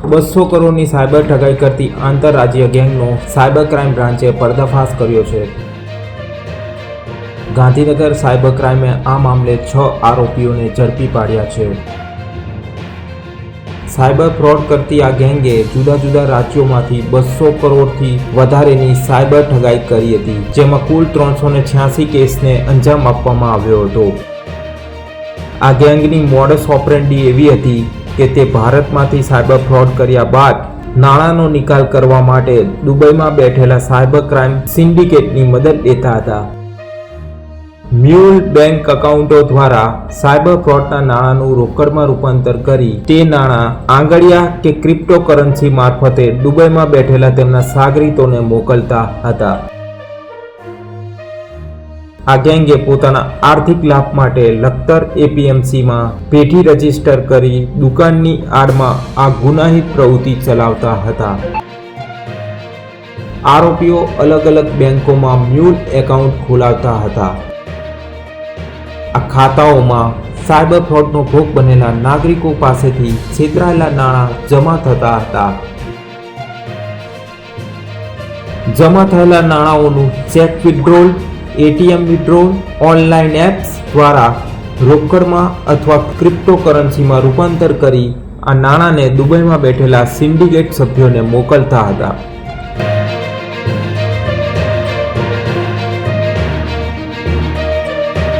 બસો કરોડની સાયબર ઠગાઈ કરતી આંતરરાજ્ય ગેંગનો સાયબર ક્રાઇમ બ્રાન્ચે પર્દાફાશ કર્યો છે. ગાંધીનગર સાયબર ક્રાઇમે આ મામલે છ આરોપીઓને ઝડપી પાડ્યા છે. સાયબર ફ્રોડ કરતી આ ગેંગે જુદા જુદા રાજ્યોમાંથી બસો કરોડથી વધારેની સાયબર ઠગાઈ કરી હતી, જેમાં કુલ ત્રણસો ને છ્યાસી કેસને અંજામ આપવામાં આવ્યો હતો. આ ગેંગની મોડસ ઓપરેન્ડી એવી હતી કે તે ભારતમાંથી સાયબર ફ્રોડ કર્યા બાદ નાણાંનો નિકાલ કરવા માટે દુબઈમાં બેઠેલા સાયબર ક્રાઇમ સિન્ડિકેટની મદદ લેતા હતા. મ્યુલ બેંક એકાઉન્ટો દ્વારા સાયબર ફ્રોડના નાણાંનું રોકડમાં રૂપાંતર કરી તે નાણાં આંગળિયા કે ક્રિપ્ટોકરન્સી મારફતે દુબઈમાં બેઠેલા તેમના સાગરીતોને મોકલતા હતા. આ ગેંગે પોતાના આર્થિક લાભ માટે લખતર એપીએમસીમાં પેઢી રજિસ્ટર કરી દુકાનની આડમાં આ ગુનાહિત પ્રવૃત્તિ ચલાવતા હતા. આરોપીઓ અલગ અલગ બેંકોમાં મ્યુલ એકાઉન્ટ ખોલાવતા હતા. આ ખાતાઓમાં સાયબર ફ્રોડનો ભોગ બનેલા નાગરિકો પાસેથી છેતરાયેલા નાણાં જમા થતા હતા. જમા થયેલા નાણાંઓનું cheque withdrawal ATM withdrawal online apps દ્વારા રોકડમાં અથવા ક્રિપ્ટોકરન્સીમાં રૂપાંતર કરી આ નાણાંને દુબઈમાં બેઠેલા સિન્ડિકેટ સભ્યોને મોકલતા હતા.